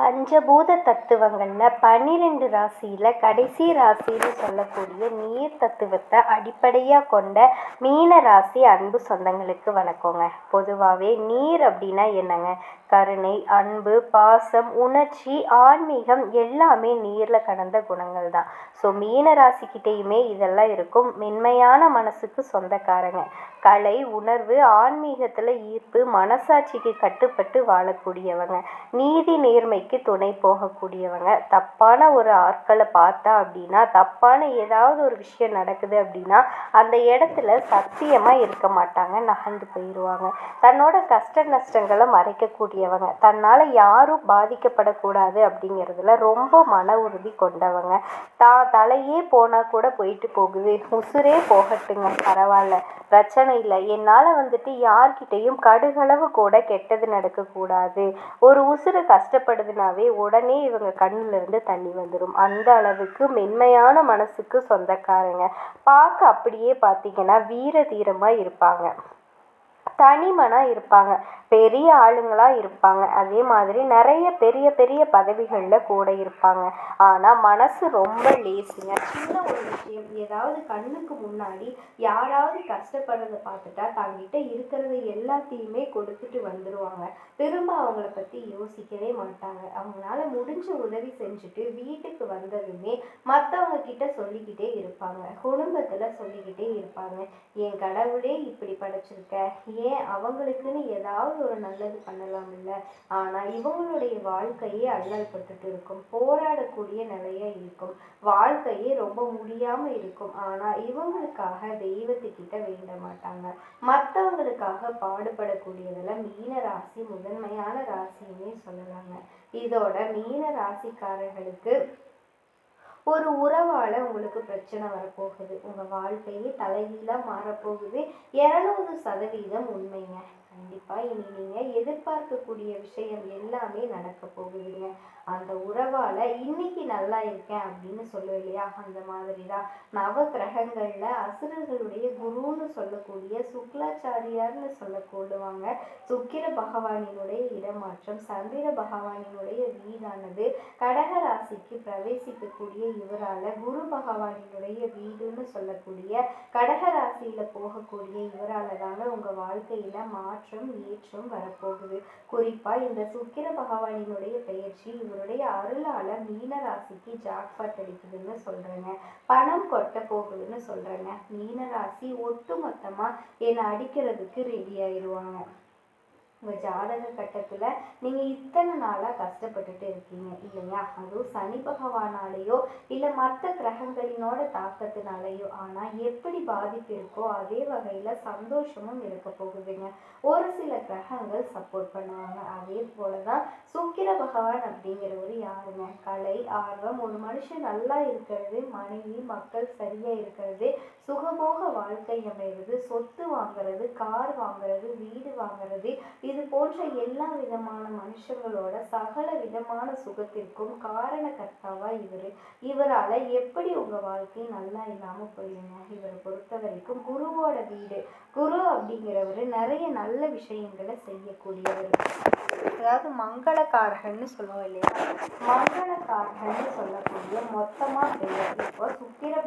பஞ்சபூத தத்துவங்களில் பன்னிரெண்டு ராசியில் கடைசி ராசின்னு சொல்லக்கூடிய நீர் தத்துவத்தை அடிப்படையாக கொண்ட மீன ராசி அன்பு சொந்தங்களுக்கு வணக்கங்க. பொதுவாகவே நீர் அப்படின்னா என்னங்க? கருணை அன்பு பாசம் உணர்ச்சி ஆன்மீகம் எல்லாமே நீரில் கடந்த குணங்கள் தான் ஸோ மீன ராசிக்கிட்டேயுமே இதெல்லாம் இருக்கும். மென்மையான மனசுக்கு சொந்தக்காரங்க. கலை உணர்வு ஆன்மீகத்தில் ஈர்ப்பு மனசாட்சிக்கு கட்டுப்பட்டு வாழக்கூடியவங்க நீதி நேர்மைக்கு துணை போகக்கூடியவங்க. தப்பான ஒரு ஆட்களை பார்த்தா அப்படின்னா தப்பான ஏதாவது ஒரு விஷயம் நடக்குது அப்படின்னா அந்த இடத்துல சத்தியமாக இருக்க மாட்டாங்க நகர்ந்து போயிடுவாங்க தன்னோட கஷ்ட நஷ்டங்களை மறைக்கக்கூடியவங்க. தன்னால் யாரும் பாதிக்கப்படக்கூடாது அப்படிங்கிறதுல ரொம்ப மன உறுதி கொண்டவங்க. தா தலையே போனால் கூட போயிட்டு போகுது. உசுரே போகட்டுங்க பரவாயில்ல. பிரச்சனை இல்லை. என்னால் வந்துட்டு யார்கிட்டேயும் கடுகளவு கூட கெட்டது நடக்கக்கூடாது. ஒரு உசுறு கஷ்டப்படுதுனாவே உடனே இவங்க கண்ணிலிருந்து தண்ணி வந்துடும் அந்த அளவுக்கு மென்மையான மனசுக்கு சொந்தக்காரங்க. பார்க்க அப்படியே பார்த்தீங்கன்னா வீர தீரமாக இருப்பாங்க. தனிமனாக இருப்பாங்க. பெரிய ஆளுங்களாக இருப்பாங்க. அதே மாதிரி நிறைய பெரிய பெரிய பதவிகளில் கூட இருப்பாங்க. ஆனால் மனசு ரொம்ப லேசிங்க சின்ன ஒரு விஷயம். ஏதாவது கண்ணுக்கு முன்னாடி யாராவது கஷ்டப்படுறதை பார்த்துட்டா தங்கிட்ட இருக்கிறது எல்லாத்தையுமே கொடுத்துட்டு வந்துடுவாங்க திரும்ப அவங்கள பற்றி யோசிக்கவே மாட்டாங்க. அவங்களால முடிஞ்ச உதவி செஞ்சுட்டு வீட்டுக்கு வந்ததுமே மற்றவங்க கிட்ட சொல்லிக்கிட்டே இருப்பாங்க. குடும்பத்தில் சொல்லிக்கிட்டே இருப்பாங்க. என் கடவுளே இப்படி படைச்சிருக்க. ஏன் ஏன் அவங்களுக்குன்னு ஏதாவது ஒரு நல்லது பண்ணலாம் இல்லை ஆனால் இவங்களுடைய வாழ்க்கையே அல்லப்பட்டுட்டு இருக்கும். போராடக்கூடிய நிலையா இருக்கும். வாழ்க்கையே ரொம்ப முடியாமல் இருக்கும். ஆனால் இவங்களுக்காக தெய்வத்துக்கிட்ட வேண்ட மாட்டாங்க. மற்றவங்களுக்காக பாடுபடக்கூடியதில் மீன ராசி முதன்மையான ராசின்னே சொல்லலாங்க. இதோட மீன ராசிக்காரர்களுக்கு ஒரு உறவால் உங்களுக்கு பிரச்சனை வரப்போகுது. உங்கள் வாழ்க்கையே தலைகீழாக மாறப்போகுது. இரநூறு சதவீதம் உண்மைங்க. கண்டிப்பாக இனி நீங்கள் எதிர்பார்க்கக்கூடிய விஷயம் எல்லாமே நடக்க போகுதுங்க. அந்த உறவால் இன்னைக்கு நல்லா இருக்கேன் அப்படின்னு சொல்லுவோம் இல்லையா அந்த மாதிரி தான் நவ கிரகங்களில் அசுரர்களுடைய குருன்னு சொல்லக்கூடிய சுக்லாச்சாரியார்னு சொல்லக்கூடுவாங்க சுக்கிர பகவானினுடைய இடமாற்றம் சந்திர பகவானினுடைய வீடானது கடக ராசிக்கு பிரவேசிக்கக்கூடிய இவரால் குரு பகவானினுடைய வீடுன்னு சொல்லக்கூடிய கடக ராசியில் போகக்கூடிய இவரால் தாங்க உங்கள் வாழ்க்கையில் மாற்றம் ஏற்றம் வரப்போகுது. குறிப்பாக இந்த சுக்கிர பகவானினுடைய பெயர்ச்சி இவருடைய அருளால் மீனராசிக்கு ஜாக்பாட் அடிக்குதுன்னு சொல்கிறேங்க பணம் கொட்ட போகுதுன்னு சொல்கிறேங்க மீனராசி ஒட்டு மொத்தமாக என்னை அடிக்கிறதுக்கு ரெடி ஆயிடுவாங்க உங்கள் ஜாதக கட்டத்தில் நீங்கள் இத்தனை நாளாக கஷ்டப்பட்டுட்டு இருக்கீங்க இல்லையா? அதுவும் சனி பகவானாலேயோ இல்லை மற்ற கிரகங்களினோட தாக்கத்தினாலேயோ ஆனால் எப்படி பாதிப்பு இருக்கோ அதே வகையில் சந்தோஷமும் இருக்க போகுதுங்க. ஒரு சில கிரகங்கள் சப்போர்ட் பண்ணுவாங்க. அதே போல தான் சுக்கிர பகவான் அப்படிங்கிறவர் யாருங்க? கலை ஆர்வம் ஒரு மனுஷன் நல்லா இருக்கிறது மனைவி மக்கள் சரியாக இருக்கிறது சுகபோக வாழ்க்கை அமைவது சொத்து வாங்குறது கார் வாங்குறது வீடு வாங்குறது இது போன்ற எல்லா விதமான மனுஷங்களோட சகல விதமான சுகத்திற்கும் காரணகர்த்தாவா இவர். இவரால் எப்படி உங்கள் வாழ்க்கை நல்லா இல்லாமல் போயிருங்க இவரை பொறுத்த வரைக்கும் குருவோட வீடு. குரு அப்படிங்கிறவர் நிறைய நல்ல விஷயங்களை செய்யக்கூடியவர். அதாவது மங்களக்காரகன்னு சொல்லுவோம் இல்லையா? மங்களக்காரகன்னு சொல்லக்கூடிய மொத்தமாக இப்போ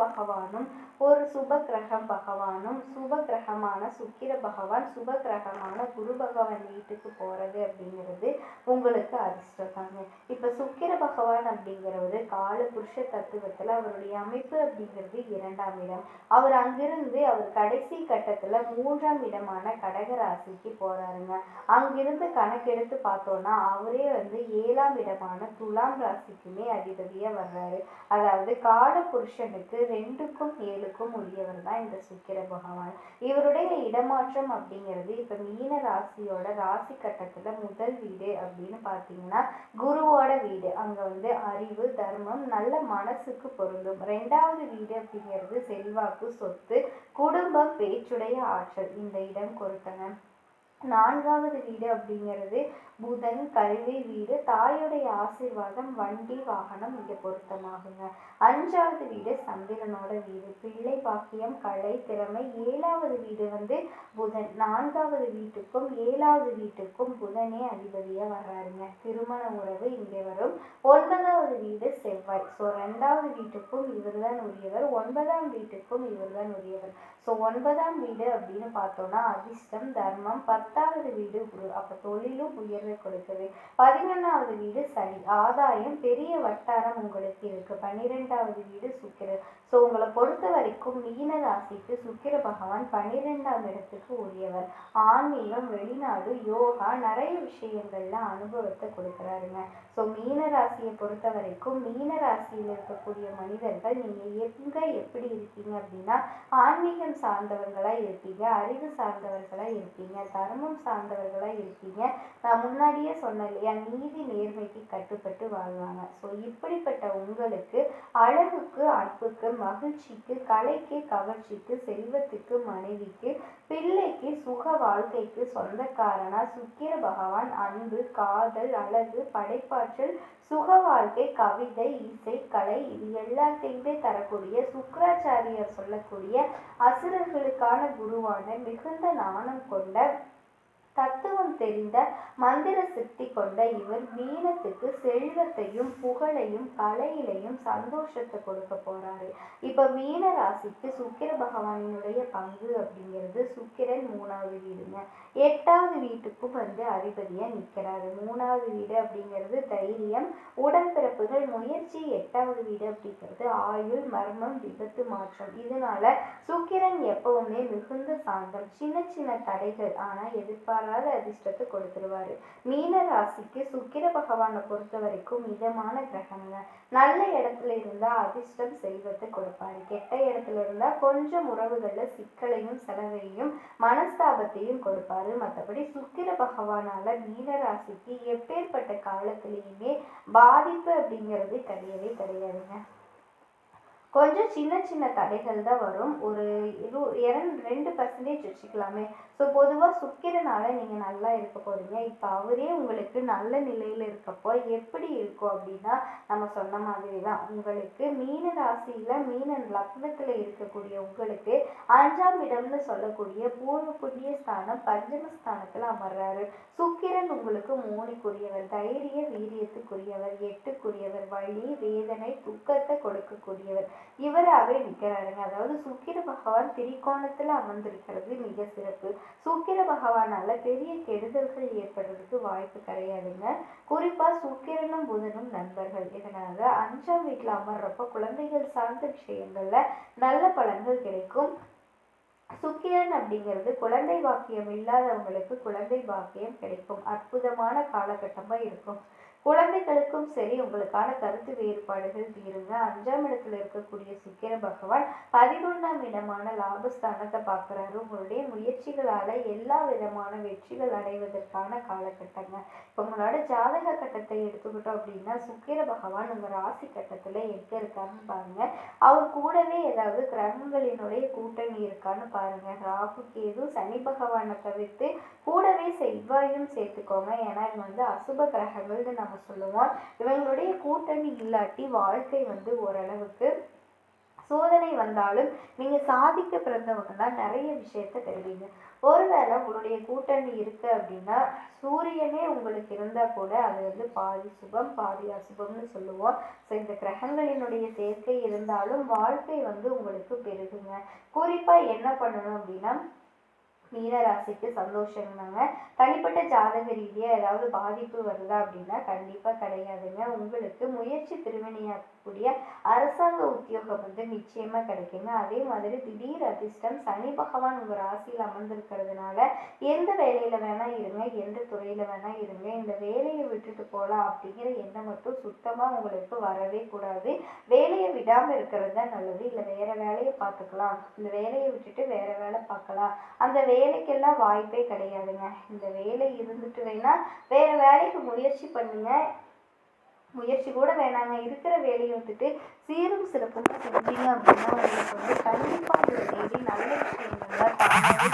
பகவானும் ஒரு சுப கிரகம் பகவானும் சுப கிரகமான சுக்கிர பகவான் சுப கிரகமான குரு பகவான் வீட்டுக்கு போகிறது அப்படிங்கிறது உங்களுக்கு அதிர்ஷ்டம் தாங்க இப்போ சுக்கிர பகவான் அப்படிங்கிறவர் கால புருஷ தத்துவத்தில் அவருடைய அமைப்பு அப்படிங்கிறது இரண்டாம் இடம். அவர் அங்கிருந்து அவர் கடைசி கட்டத்தில் மூன்றாம் இடமான கடக ராசிக்கு போகிறாருங்க அங்கிருந்து கணக்கெடுத்து பார்த்தோன்னா அவரே வந்து ஏழாம் இடமான துலாம் ராசிக்குமே அதிபதியாக வர்றாரு. அதாவது கால புருஷனுக்கு ரெண்டுக்கும் ஏழுக்கும் உரியவர் தான் இந்த சுக்கிர பகவான். இவருடைய இடமாற்றம் அப்படிங்கிறது இப்போ மீன ராசியோட ராசி கட்டத்தில் முதல் வீடு அப்படின்னு பார்த்தீங்கன்னா குருவோட வீடு. அங்கே வந்து அறிவு தர்மம் நல்ல மனசுக்கு பொருந்தும். ரெண்டாவது வீடு அப்படிங்கிறது செல்வாக்கு சொத்து குடும்பம் பேச்சுடைய ஆற்றல். இந்த இடம் கொடுத்தன நான்காவது வீடு அப்படிங்கிறது புதன் கல்வி வீடு தாயுடைய ஆசீர்வாதம் வண்டி வாகனம் இங்கே பொருத்தமாகுங்க. அஞ்சாவது வீடு சந்திரனோட வீடு. பிள்ளை பாக்கியம் கலை திறமை. ஏழாவது வீடு வந்து புதன். நான்காவது வீட்டுக்கும் ஏழாவது வீட்டுக்கும் புதனே அதிபதியா வர்றாருங்க. திருமண உறவு இங்கே வரும். ஒன்பதாவது வீடு செவ்வாய். ஸோ ரெண்டாவது வீட்டுக்கும் இவர்தான் உரியவர். ஒன்பதாம் வீட்டுக்கும் இவர்தான் உரியவர். ஸோ ஒன்பதாம் வீடு அப்படின்னு பார்த்தோம்னா அதிர்ஷ்டம் தர்மம். பத்தாவது வீடு குரு. அப்போ தொழிலும் உயர்வு கொடுக்குது பதினொன்றாவது வீடு சனி ஆதாயம் பெரிய வட்டாரம் உங்களுக்கு இருக்கு. பன்னிரெண்டாவது வீடு சுக்கிர ஸோ உங்களை பொறுத்த வரைக்கும் மீன ராசிக்கு சுக்கிர பகவான் பன்னிரெண்டாம் இடத்துக்கு உரியவர். ஆன்மீகம் வெளிநாடு யோகா நிறைய விஷயங்கள்ல அனுபவத்தை கொடுக்குறாருங்க. ஸோ மீன ராசியை பொறுத்த வரைக்கும் மீன ராசியில் இருக்கக்கூடிய மனிதர்கள் நீங்கள் எங்க எப்படி இருக்கீங்க அப்படின்னா ஆன்மீகம் சார்ந்தவர்களாக இருப்பீங்க அறிவு சார்ந்தவர்களாக இருப்பீங்க தர்மம் சார்ந்தவர்களாக இருப்பீங்க. நான் முன்னாடியே சொன்ன இல்லையா நீதி நேர்மைக்கு கட்டுப்பட்டு வாழ்வாங்க. ஸோ இப்படிப்பட்ட உங்களுக்கு அழகுக்கு அன்புக்கு மகிழ்ச்சிக்கு கலைக்கு கவர்ச்சிக்கு செல்வத்துக்கு மனைவிக்கு பிள்ளைக்கு சுக வாழ்க்கைக்கு சொந்தக்காரனா சுக்கிர பகவான் அன்பு காதல் அழகு படைப்பாற்றல் சுக வாழ்க்கை கவிதை இசை கலை இது எல்லாத்தையுமே தரக்கூடிய சுக்கராச்சாரியர் சொல்லக்கூடிய அசுரர்களுக்கான குருவான மிகுந்த நாணம் கொண்ட தத்துவம் தெரிந்த மந்திர சித்தி கொண்ட இவர் மீனத்துக்கு செல்வத்தையும் புகழையும் கலையிலையும் சந்தோஷத்தை கொடுக்க போறாரு. இப்ப மீன ராசிக்கு சுக்கிர பகவானினுடைய பங்கு அப்படிங்கிறது சுக்கிரன் மூணாவது வீடுங்க. எட்டாவது வீட்டுக்கும் வந்து அதிபதியா நிக்கிறாரு. மூணாவது வீடு அப்படிங்கிறது தைரியம் உடன்பிறப்புகள் முயற்சி எட்டாவது வீடு அப்படிங்கிறது ஆயுள் மர்மம் விபத்து மாற்றம். இதனால சுக்கிரன் எப்பவுமே மிகுந்த சாந்தம். சின்ன சின்ன தடைகள் ஆனா எதிர்பாராத அதிர்ஷ்டத்தை கொடுத்துருவாரு. மீன ராசிக்கு சுக்கிர பகவானை பொறுத்த வரைக்கும் மிதமான கிரகங்க. நல்ல இடத்துல இருந்தால் அதிர்ஷ்டம் செல்வத்தை கொடுப்பாரு. கெட்ட இடத்துல இருந்தால் கொஞ்சம் உறவுகளில் சிக்கலையும் செலவையும் மனஸ்தாபத்தையும் கொடுப்பாரு. மற்றபடி சுக்கிர பகவானால மீன ராசிக்கு எப்பேற்பட்ட காலத்திலையுமே பாதிப்பு அப்படிங்கிறது கிடையவே கிடையாதுங்க. கொஞ்சம் சின்ன சின்ன தடைகள் தான் வரும். ஒரு இரு இரண்டு ரெண்டு பர்சன்டேஜ் வச்சுக்கலாமே. ஸோ பொதுவாக சுக்கிரனால நீங்கள் நல்லா இருக்க போகிறீங்க இப்போ அவரே உங்களுக்கு நல்ல நிலையில் இருக்கப்போ எப்படி இருக்கும் அப்படின்னா நம்ம சொன்ன மாதிரி தான். உங்களுக்கு மீன ராசியில் மீனன் லக்னத்தில் இருக்கக்கூடிய உங்களுக்கு அஞ்சாம் இடம்னு சொல்லக்கூடிய பூர்வ புண்ணிய ஸ்தானம் பஞ்சமஸ்தானத்தில் அமர்றாரு. சுக்கிரன் உங்களுக்கு மூணுக்குரியவர் தைரிய வீரியத்துக்குரியவர் எட்டுக்குரியவர் வழி வேதனை துக்கத்தை கொடுக்கக்கூடியவர். இவராகவே நிற்கிறாருங்க. அதாவது சுக்கிர பகவான் திரிகோணத்தில் அமர்ந்திருக்கிறது மிக சிறப்பு. சுக்கிர பகவானால பெரிய கெடுதல்கள் ஏற்படுறதுக்கு வாய்ப்பு கிடையாதுங்க. குறிப்பா சுக்கிரனும் புதனும் நண்பர்கள். இதனால அஞ்சாம் வீட்டுல அமர்றப்ப குழந்தைகள் சார்ந்த விஷயங்கள்ல நல்ல பலன்கள் கிடைக்கும். சுக்கிரன் அப்படிங்கிறது குழந்தை பாக்கியம் இல்லாதவங்களுக்கு குழந்தை பாக்கியம் கிடைக்கும். அற்புதமான காலகட்டமா இருக்கும். குழந்தைகளுக்கும் சரி உங்களுக்கான கருத்து வேறுபாடுகள் தீருங்க. அஞ்சாம் இடத்துல இருக்கக்கூடிய சுக்கிர பகவான் பதினொன்றாம் இடமான லாபஸ்தானத்தை பார்க்குறாரு. உங்களுடைய முயற்சிகளால் எல்லா விதமான வெற்றிகள் அடைவதற்கான காலகட்டங்க. இப்போ உங்களோட ஜாதக கட்டத்தை எடுத்துக்கிட்டோம் அப்படின்னா சுக்கிர பகவான் உங்கள் ராசி கட்டத்தில் எங்கே இருக்காருன்னு பாருங்க. அவர் கூடவே ஏதாவது கிரகங்களினுடைய கூட்டணி இருக்கான்னு பாருங்க. ராகு கேது சனி பகவானை தவிர்த்து கூடவே செவ்வாயும் சேர்த்துக்கோங்க. ஏன்னா இவங்க வந்து அசுப கிரகங்கள்னு நம்ம சொல்லுவோம். இவங்களுடைய கூட்டணி இல்லாட்டி வாழ்க்கை வந்து ஓரளவுக்கு சோதனை வந்தாலும் நீங்க சாதிக்க பிறந்தவங்க தான் நிறைய விஷயத்த பெறுவீங்க ஒருவேளை உங்களுடைய கூட்டணி இருக்கு அப்படின்னா சூரியனே உங்களுக்கு இருந்தா கூட அது வந்து பாதி சுபம் பாதி அசுபம்னு சொல்லுவோம். ஸோ இந்த கிரகங்களினுடைய சேர்க்கை இருந்தாலும் வாழ்க்கை வந்து உங்களுக்கு பெருகுங்க. குறிப்பா என்ன பண்ணணும் அப்படின்னா மீனராசிக்கு சந்தோஷங்க தனிப்பட்ட ஜாதக ரீதியாக ஏதாவது பாதிப்பு வருதா அப்படின்னா கண்டிப்பாக கிடையாதுங்க. உங்களுக்கு முயற்சி கூடிய அரசாங்க உத்தியோகம் வந்து நிச்சயமாக கிடைக்குங்க. அதே மாதிரி திடீர் அதிர்ஷ்டம் சனி பகவான் உங்கள் ராசியில் அமர்ந்திருக்கிறதுனால எந்த வேலையில் வேணால் இருங்க எந்த துறையில் வேணால் இருங்க இந்த வேலையை விட்டுட்டு போகலாம் அப்படிங்கிற எண்ணம் மட்டும் சுத்தமாக உங்களுக்கு வரவே கூடாது. வேலையை விடாமல் இருக்கிறது தான் நல்லது. இல்லை வேறு வேலையை பார்த்துக்கலாம். இந்த வேலையை விட்டுட்டு வேறு வேலை பார்க்கலாம். அந்த வேலைக்கெல்லாம் வாய்ப்பே கிடையாதுங்க. இந்த வேலை இருந்துட்டு வேணா வேற வேலைக்கு முயற்சி பண்ணுங்க. முயற்சி கூட வேணாங்க. இருக்கிற வேலையை வந்துட்டு சீரும் சிறப்புமா செஞ்சீங்க அப்படின்னா உங்களுக்கு வந்து கண்டிப்பாக அந்த தேடி நல்ல விஷயங்கள்லாம் தானாகவே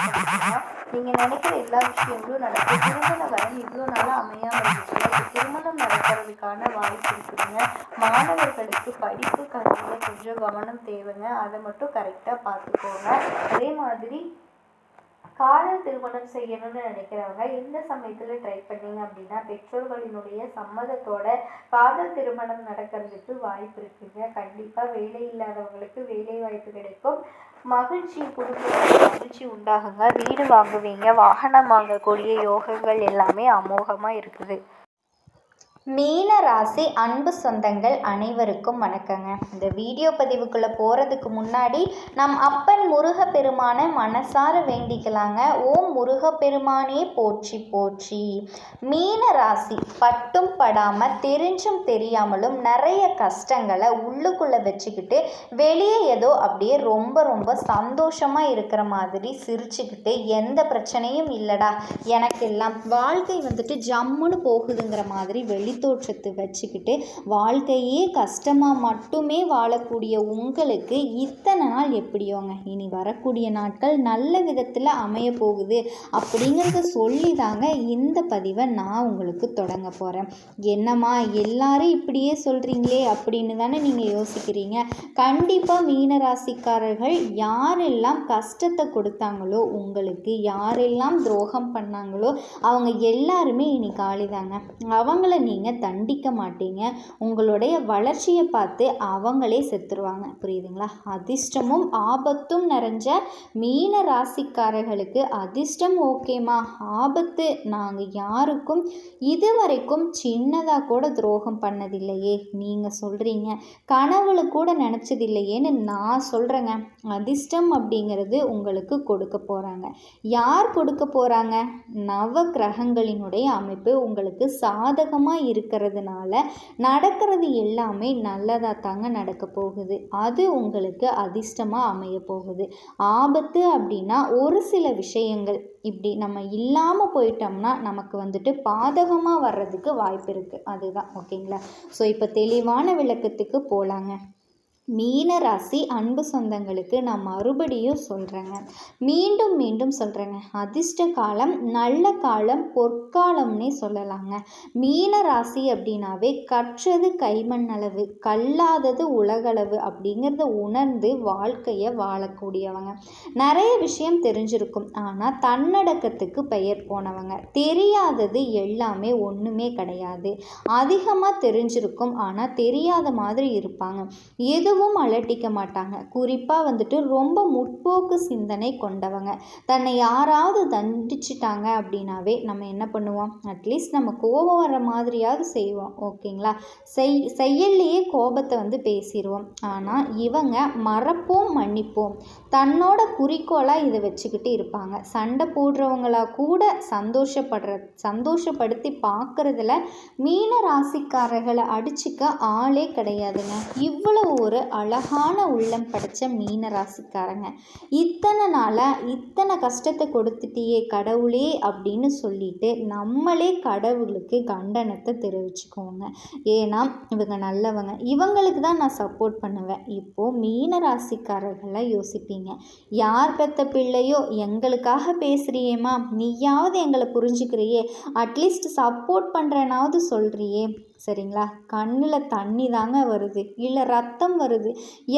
நீங்கள் நினைக்கிற எல்லா விஷயங்களும் நடக்கும். திருமண வரன் இவ்வளோ நாளாக அமையாமல் இருந்துச்சு திருமணம் நடக்கிறதுக்கான வாய்ப்பு இருக்குதுங்க. மாணவர்களுக்கு படிப்பு கல்வியில் கொஞ்சம் கவனம் தேவைங்க. அதை மட்டும் கரெக்டாக பார்த்துக்கோங்க. அதே மாதிரி காதல் திருமணம் செய்யணும்னு நினைக்கிறவங்க இந்த சமயத்தில் ட்ரை பண்ணீங்க அப்படின்னா பெற்றோர்களினுடைய சம்மதத்தோட காதல் திருமணம் நடக்கிறதுக்கு வாய்ப்பு இருக்குங்க. கண்டிப்பாக வேலை இல்லாதவங்களுக்கு வேலை வாய்ப்பு கிடைக்கும். மகிழ்ச்சி குடும்பத்தில் மகிழ்ச்சி உண்டாகுங்க. வீடு வாங்குவீங்க வாகனம் வாங்கக்கூடிய யோகங்கள் எல்லாமே அமோகமாக இருக்குது. மீன ராசி அன்பு சொந்தங்கள் அனைவருக்கும் வணக்கங்க. இந்த வீடியோ பதிவுக்குள்ளே போகிறதுக்கு முன்னாடி நம் அப்பன் முருகப்பெருமானை மனசார வேண்டிக்கலாங்க. ஓம் முருகப்பெருமானே போற்றி போற்றி. மீன ராசி பட்டும் படாமல் தெரிஞ்சும் தெரியாமலும் நிறைய கஷ்டங்களை உள்ளுக்குள்ளே வச்சுக்கிட்டு வெளியே ஏதோ அப்படியே ரொம்ப ரொம்ப சந்தோஷமாக இருக்கிற மாதிரி சிரிச்சுக்கிட்டு எந்த பிரச்சனையும் இல்லைடா. எனக்கு எல்லாம் வாழ்க்கை வந்துட்டு ஜம்முன்னு போகுதுங்கிற மாதிரி வெளி தோற்றத்தை வச்சுக்கிட்டு வாழ்க்கையே கஷ்டமாக மட்டுமே வாழக்கூடிய உங்களுக்கு இத்தனை நாள் எப்படியோங்க? இனி வரக்கூடிய நாட்கள் நல்ல விதத்தில் அமைய போகுது அப்படிங்கிறத சொல்லி தாங்க இந்த பதிவை நான் உங்களுக்கு தொடங்க போகிறேன் என்னம்மா எல்லாரும் இப்படியே சொல்கிறீங்களே அப்படின்னு தானே நீங்கள் யோசிக்கிறீங்க? கண்டிப்பாக மீனராசிக்காரர்கள் யாரெல்லாம் கஷ்டத்தை கொடுத்தாங்களோ உங்களுக்கு யாரெல்லாம் துரோகம் பண்ணாங்களோ அவங்க எல்லாருமே இனி காலிதாங்க. அவங்கள நீங்கள் தண்டிக்க மாட்டீங்க. உங்களுடைய வளர்ச்சியை பார்த்து அவங்களே செத்துருவாங்க. புரியுதுங்களா? அதிர்ஷ்டமும் ஆபத்தும் நிறைஞ்ச மீன ராசிக்காரர்களுக்கு அதிர்ஷ்டம் ஓகேம்மா. ஆபத்து நாங்கள் யாருக்கும் இதுவரைக்கும் சின்னதாக கூட துரோகம் பண்ணதில்லையே. நீங்கள் சொல்கிறீங்க கனவுல கூட நினச்சதில்லையேன்னு நான் சொல்கிறேங்க அதிர்ஷ்டம் அப்படிங்கிறது உங்களுக்கு கொடுக்க போகிறாங்க யார் கொடுக்க போகிறாங்க நவ கிரகங்களினுடைய அமைப்பு உங்களுக்கு சாதகமாக இருக்கிறதுனால நடக்கிறது எல்லாமே நல்லதாக தாங்க நடக்க போகுது. அது உங்களுக்கு அதிர்ஷ்டமாக அமைய போகுது. ஆபத்து அப்படின்னா ஒரு சில விஷயங்கள் இப்படி நம்ம இல்லாமல் போயிட்டோம்னா நமக்கு வந்துட்டு பாதகமாக வர்றதுக்கு வாய்ப்பு இருக்குது அதுதான் ஓகேங்களா? ஸோ இப்போ தெளிவான விளக்கத்துக்கு போகலாங்க மீன ராசி அன்பு சொந்தங்களுக்கு நான் மறுபடியும் சொல்கிறேங்க மீண்டும் மீண்டும் சொல்கிறேங்க அதிர்ஷ்ட காலம் நல்ல காலம் பொற்காலம்னே சொல்லலாங்க. மீன ராசி அப்படின்னாவே கற்றது கைமண் அளவு கல்லாதது உலகளவு அப்படிங்கிறத உணர்ந்து வாழ்க்கையை வாழக்கூடியவங்க. நிறைய விஷயம் தெரிஞ்சிருக்கும். ஆனால் தன்னடக்கத்துக்கு பெயர் போனவங்க. தெரியாதது எல்லாமே ஒன்றுமே கிடையாது. அதிகமாக தெரிஞ்சிருக்கும். ஆனால் தெரியாத மாதிரி இருப்பாங்க. எது எதுவும் அலட்டிக்க மாட்டாங்க. குறிப்பாக வந்துட்டு ரொம்ப முற்போக்கு சிந்தனை கொண்டவங்க. தன்னை யாராவது தண்டிச்சிட்டாங்க அப்படின்னாவே நம்ம என்ன பண்ணுவோம்? அட்லீஸ்ட் நம்ம கோபம் வர மாதிரியாவது செய்வோம். ஓகேங்களா? செய் செயல்லையே கோபத்தை வந்து பேசிடுவோம் ஆனால் இவங்க மறப்போம் மன்னிப்போம். தன்னோட குறிக்கோளாக இதை வச்சுக்கிட்டு இருப்பாங்க. சண்டை போடுறவங்களா கூட சந்தோஷப்படுற சந்தோஷப்படுத்தி பார்க்குறதுல மீன ராசிக்காரர்களை அடிச்சுக்க ஆளே கிடையாதுங்க. இவ்வளவு ஒரு அழகான உள்ளம் படைச்ச மீன ராசிக்காரங்க இத்தனை நாளாக இத்தனை கஷ்டத்தை கொடுத்துட்டியே கடவுளே அப்படின்னு சொல்லிட்டு நம்மளே கடவுளுக்கு கண்டனத்தை தெரிவிச்சுக்கோங்க ஏன்னா இவங்க நல்லவங்க. இவங்களுக்கு தான் நான் சப்போர்ட் பண்ணுவேன். இப்போது மீன ராசிக்காரர்களை யோசிப்பீங்க. யார் பெத்த பிள்ளையோ எங்களுக்காக பேசுகிறியேம்மா நீயாவது எங்களை புரிஞ்சுக்கிறியே. அட்லீஸ்ட் சப்போர்ட் பண்ணுறேனாவது சொல்கிறியே சரிங்களா? கண்ணில் தண்ணி தாங்க வருது. இல்லை ரத்தம் வருது.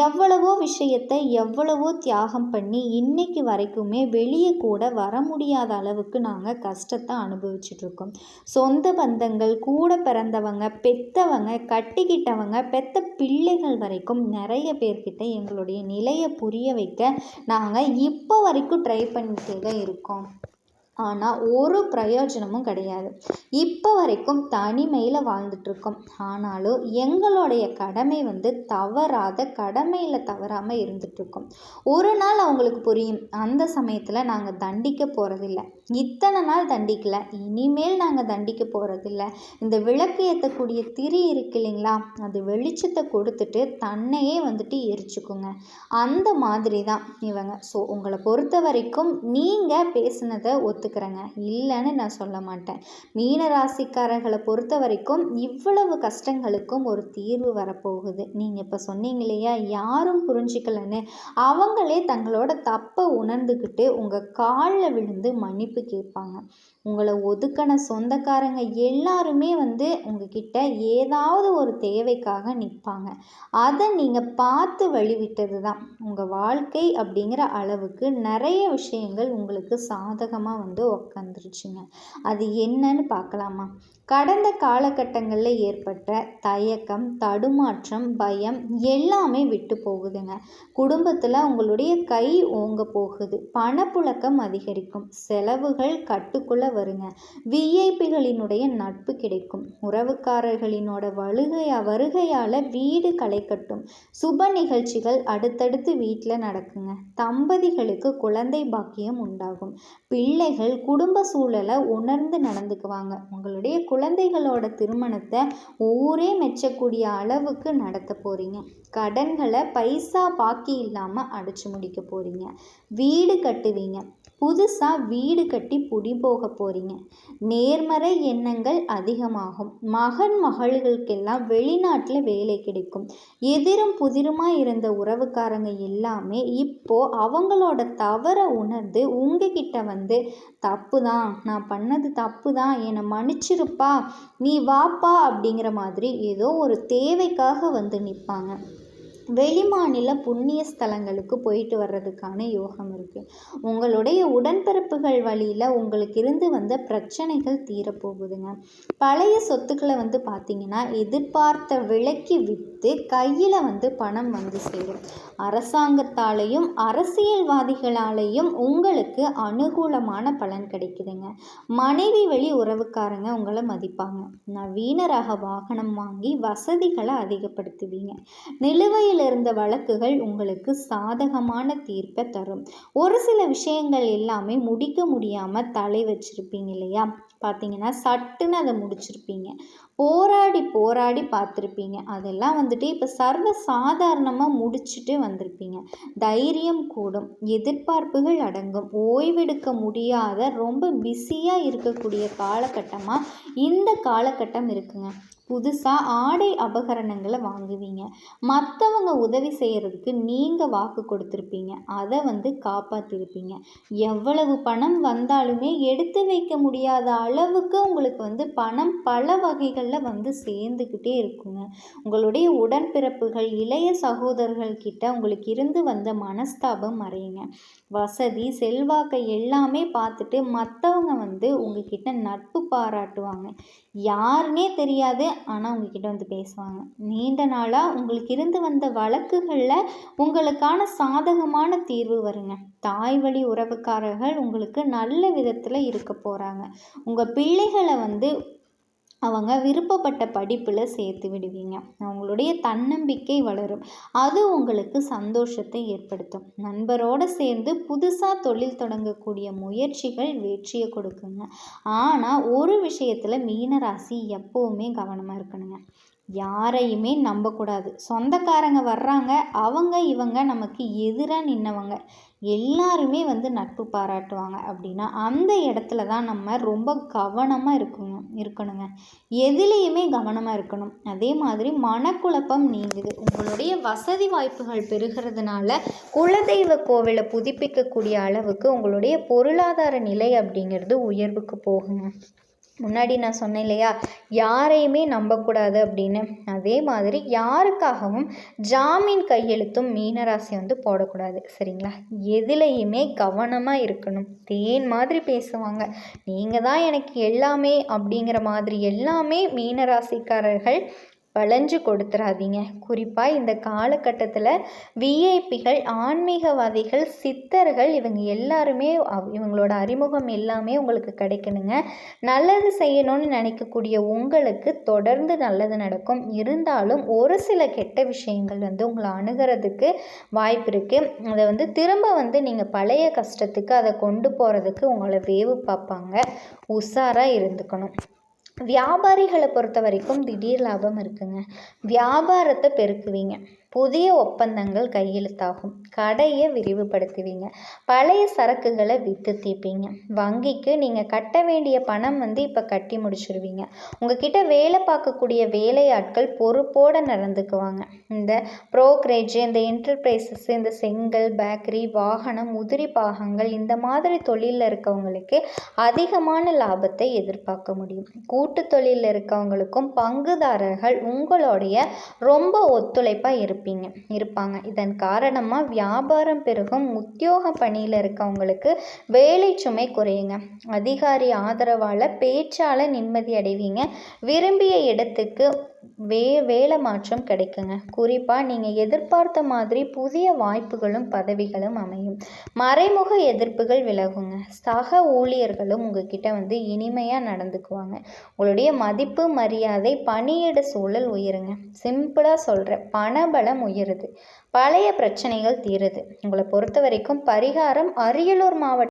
எவ்வளவோ விஷயத்தை எவ்வளவோ தியாகம் பண்ணி இன்னைக்கு வரைக்குமே வெளியே கூட வர முடியாத அளவுக்கு நாங்கள் கஷ்டத்தை அனுபவிச்சிட்ருக்கோம் சொந்த பந்தங்கள் கூட பிறந்தவங்க பெத்தவங்க கட்டிக்கிட்டவங்க பெத்த பிள்ளைகள் வரைக்கும் நிறைய பேர்கிட்ட எங்களுடைய நிலையை புரிய வைக்க நாங்கள் இப்போ வரைக்கும் ட்ரை பண்ணிகிட்டே தான் இருக்கோம். ஆனால் ஒரு பிரயோஜனமும் கிடையாது. இப்போ வரைக்கும் தனிமையில் வாழ்ந்துட்டுருக்கோம். ஆனாலும் எங்களுடைய கடமை வந்து தவறாத கடமையில் தவறாமல் இருந்துகிட்ருக்கோம் ஒரு நாள் அவங்களுக்கு புரியும். அந்த சமயத்தில் நாங்கள் தண்டிக்க போகிறதில்ல இத்தனை நாள் தண்டிக்கல. இனிமேல் நாங்கள் தண்டிக்க போகிறதில்ல இந்த விளக்கு ஏற்றக்கூடிய திரி இருக்கு இல்லைங்களா? அது வெளிச்சத்தை கொடுத்துட்டு தன்னையே வந்துட்டு எரிச்சுக்குங்க. அந்த மாதிரி தான் இவங்க. ஸோ உங்களை பொறுத்த வரைக்கும் நீங்கள் பேசுனதை ஒத்து ஒத்துக்கிறேங்க. இல்லைன்னு நான் சொல்ல மாட்டேன். மீன ராசிக்காரர்களை பொறுத்த வரைக்கும் இவ்வளவு கஷ்டங்களுக்கும் ஒரு தீர்வு வரப்போகுது. நீங்கள் இப்போ சொன்னீங்க இல்லையா? யாரும் புரிஞ்சிக்கலன்னு. அவங்களே தங்களோட தப்பை உணர்ந்துக்கிட்டு உங்கள் காலில் விழுந்து மன்னிப்பு கேட்பாங்க. உங்களை ஒதுக்கின சொந்தக்காரங்க எல்லாருமே வந்து உங்ககிட்ட ஏதாவது ஒரு தேவைக்காக நிற்பாங்க அதை நீங்கள் பார்த்து வழிவிட்டது தான். உங்கள் வாழ்க்கை அப்படிங்கிற அளவுக்கு நிறைய விஷயங்கள் உங்களுக்கு சாதகமாக வந்து வந்து உக்காந்துருச்சுங்க. அது என்னன்னு பார்க்கலாமா கடந்த காலகட்டங்களில் ஏற்பட்ட தயக்கம் தடுமாற்றம் பயம் எல்லாமே விட்டு போகுதுங்க. குடும்பத்தில் உங்களுடைய கை ஓங்க போகுது. பணப்புழக்கம் அதிகரிக்கும். செலவுகள் கட்டுக்குள்ளே வருங்க. விஐபிகளினுடைய நட்பு கிடைக்கும். உறவுக்காரர்களினோட வழுகையா வருகையால் வீடு களை கட்டும். சுப நிகழ்ச்சிகள் அடுத்தடுத்து வீட்டில் நடக்குங்க. தம்பதிகளுக்கு குழந்தை பாக்கியம் உண்டாகும். பிள்ளைகள் குடும்ப சூழலை உணர்ந்து நடந்துக்குவாங்க. உங்களுடைய குழந்தைகளோட திருமணத்தை ஊரே மெச்சக்கூடிய அளவுக்கு நடத்த போகிறீங்க கடன்களை பைசா பாக்கி இல்லாமல் அடைச்சி முடிக்க போகிறீங்க வீடு கட்டுவீங்க. புதுசாக வீடு கட்டி குடி போக போகிறீங்க நேர்மறை எண்ணங்கள் அதிகமாகும். மகன் மகள்களுக்கெல்லாம் வெளிநாட்டில் வேலை கிடைக்கும். எதிரும் புதிருமாக இருந்த உறவுக்காரங்க எல்லாமே இப்போ அவங்களோட தவறை உணர்ந்து உங்ககிட்ட வந்து தப்பு தான் நான் பண்ணது தப்பு தான் என்னை மன்னிச்சிருப்பா நீ வாப்பா அப்படிங்கிற மாதிரி ஏதோ ஒரு தேவைக்காக வந்து நிற்பாங்க வெளிமாநில புண்ணிய ஸ்தலங்களுக்கு போயிட்டு வர்றதுக்கான யோகம் இருக்குது உங்களுடைய உடன்பிறப்புகள் வழியில் உங்களுக்கு இருந்து வந்த பிரச்சனைகள் தீரப்போகுதுங்க. பழைய சொத்துக்களை வந்து பார்த்திங்கன்னா எதிர்பார்த்த விலைக்கு விற்று கையில் வந்து பணம் வந்து சேரும். அரசாங்கத்தாலேயும் அரசியல்வாதிகளாலேயும் உங்களுக்கு அனுகூலமான பலன் கிடைக்குதுங்க. மனைவி வழி உறவுக்காரங்க உங்களை மதிப்பாங்க. நவீன ரக வாகனம் வாங்கி வசதிகளை அதிகப்படுத்துவீங்க. நிலுவையில் இருந்த வழக்குகள் உங்களுக்கு சாதகமான தீர்ப்பை தரும். ஒரு சில விஷயங்கள் எல்லாமே முடிக்க முடியாமல் தலை வச்சிருப்பீங்க இல்லையா? பார்த்தீங்கன்னா சட்டுன்னு அதை முடிச்சிருப்பீங்க. போராடி போராடி பார்த்துருப்பீங்க. அதெல்லாம் வந்துட்டு இப்போ சர்வ சாதாரணமாக முடிச்சுட்டு வந்திருப்பீங்க. தைரியம் கூடும் எதிர்பார்ப்புகள் அடங்கும் ஓய்வெடுக்க முடியாத ரொம்ப பிஸியாக இருக்கக்கூடிய காலகட்டமாக இந்த காலகட்டம் இருக்குங்க. புதுசாக ஆடை அபகரணங்களை வாங்குவீங்க. மற்றவங்க உதவி செய்கிறதுக்கு நீங்கள் வாக்கு கொடுத்துருப்பீங்க. அதை வந்து காப்பாற்றிருப்பீங்க எவ்வளவு பணம் வந்தாலுமே எடுத்து வைக்க முடியாத அளவுக்கு உங்களுக்கு வந்து பணம் பல வகைகளில் வந்து சேர்ந்துக்கிட்டே இருக்குங்க. உங்களுடைய உடன்பிறப்புகள் இளைய சகோதரர்கள் கிட்ட உங்களுக்கு இருந்து வந்த மனஸ்தாபம் மறையுங்க. வசதி செல்வாக்கை எல்லாமே பார்த்துட்டு மற்றவங்க வந்து உங்ககிட்ட நட்பு பாராட்டுவாங்க. யாருன்னே தெரியாது ஆனால் உங்ககிட்ட வந்து பேசுவாங்க. நீண்ட நாளாக உங்களுக்கு இருந்து வந்த வழக்குகளில் உங்களுக்கான சாதகமான தீர்வு வருங்க. தாய் வழி உறவுக்காரர்கள் உங்களுக்கு நல்ல விதத்தில் இருக்க போகிறாங்க உங்கள் பிள்ளைகளை வந்து அவங்க விருப்பப்பட்ட படிப்பில் சேர்த்து விடுவீங்க. அவங்களுடைய தன்னம்பிக்கை வளரும். அது உங்களுக்கு சந்தோஷத்தை ஏற்படுத்தும். நண்பரோடு சேர்ந்து புதுசாக தொழில் தொடங்கக்கூடிய முயற்சிகள் வெற்றியை கொடுக்குங்க. ஆனால் ஒரு விஷயத்தில் மீனராசி எப்போவுமே கவனமாக இருக்கணுங்க. யாரையுமே நம்பக்கூடாது. சொந்தக்காரங்க வர்றாங்க அவங்க இவங்க நமக்கு எதிராக நின்னவங்க. எல்லாருமே வந்து நட்பு பாராட்டுவாங்க அப்படின்னா அந்த இடத்துல தான் நம்ம ரொம்ப கவனமாக இருக்கணும் இருக்கணுங்க. எதுலேயுமே கவனமாக இருக்கணும். அதே மாதிரி மனக்குழப்பம் நீங்குது. உங்களுடைய வசதி வாய்ப்புகள் பெருகிறதுனால குலதெய்வ கோவிலை புதுப்பிக்கக்கூடிய அளவுக்கு உங்களுடைய பொருளாதார நிலை அப்படிங்கிறது உயர்வுக்கு போகுங்க. முன்னாடி நான் சொன்னேன் இல்லையா? யாரையுமே நம்பக்கூடாது அப்படின்னு. அதே மாதிரி யாருக்காகவும் ஜாமீன் கையெழுத்தும் மீனராசி வந்து போடக்கூடாது. சரிங்களா? எதுலேயுமே கவனமாக இருக்கணும். தேன் மாதிரி பேசுவாங்க. நீங்கள் தான் எனக்கு எல்லாமே அப்படிங்கிற மாதிரி எல்லாமே மீனராசிக்காரர்கள் வளைஞ்சு கொடுத்துறாதீங்க. குறிப்பாக இந்த காலகட்டத்தில் விஐபிகள் ஆன்மீகவாதிகள் சித்தர்கள் இவங்க எல்லாருமே இவங்களோட அறிமுகம் எல்லாமே உங்களுக்கு கிடைக்கணுங்க. நல்லது செய்யணும்னு நினைக்கக்கூடிய உங்களுக்கு தொடர்ந்து நல்லது நடக்கும். இருந்தாலும் ஒரு சில கெட்ட விஷயங்கள் வந்து உங்களை அணுகிறதுக்கு வாய்ப்பு இருக்குது அதை வந்து திரும்ப வந்து நீங்கள் பழைய கஷ்டத்துக்கு அதை கொண்டு போகிறதுக்கு உங்களை வேவு பார்ப்பாங்க. உஷாராக இருந்துக்கணும். வியாபாரிகளை பொறுத்த வரைக்கும் திடீர் லாபம் இருக்குங்க. வியாபாரத்தை பெருக்குவீங்க. புதிய ஒப்பந்தங்கள் கையெழுத்தாகும். கடையை விரிவுபடுத்துவீங்க. பழைய சரக்குகளை விற்று தீர்ப்பீங்க வங்கிக்கு நீங்கள் கட்ட வேண்டிய பணம் வந்து இப்போ கட்டி முடிச்சிருவீங்க. உங்ககிட்ட வேலை பார்க்கக்கூடிய வேலையாட்கள் பொறுப்போடு நடந்துக்குவாங்க. இந்த ப்ரோக்ரேஜ் இந்த என்டர்பிரைசஸ் இந்த செங்கல் பேக்கரி வாகனம் உதிரி பாகங்கள் இந்த மாதிரி தொழிலில் இருக்கவங்களுக்கு அதிகமான லாபத்தை எதிர்பார்க்க முடியும். கூட்டு தொழிலில் இருக்கவங்களுக்கும் பங்குதாரர்கள் உங்களுடைய ரொம்ப ஒத்துழைப்பாக இருப்பாங்க. இருப்பாங்க. இதன் காரணமாக வியாபாரம் பெருகும். உத்தியோக பணியில் இருக்கவங்களுக்கு வேலை சுமை குறையுங்க. அதிகாரி ஆதரவால் பேச்சால் நிம்மதி அடைவீங்க. விரும்பிய இடத்துக்கு வே வேலை மாற்றம் கிடைக்குங்க. குறிப்பாக நீங்கள் எதிர்பார்த்த மாதிரி புதிய வாய்ப்புகளும் பதவிகளும் அமையும். மறைமுக எதிர்ப்புகள் விலகுங்க. சக ஊழியர்களும் உங்ககிட்ட வந்து இனிமையாக நடந்துக்குவாங்க. உங்களுடைய மதிப்பு மரியாதை பணியிட சூழல் உயருங்க. சிம்பிளாக சொல்கிறேன் பணபலம் உயருது. பழைய பிரச்சனைகள் தீருது. உங்களை பொறுத்த வரைக்கும் பரிகாரம் அரியலூர் மாவட்டம்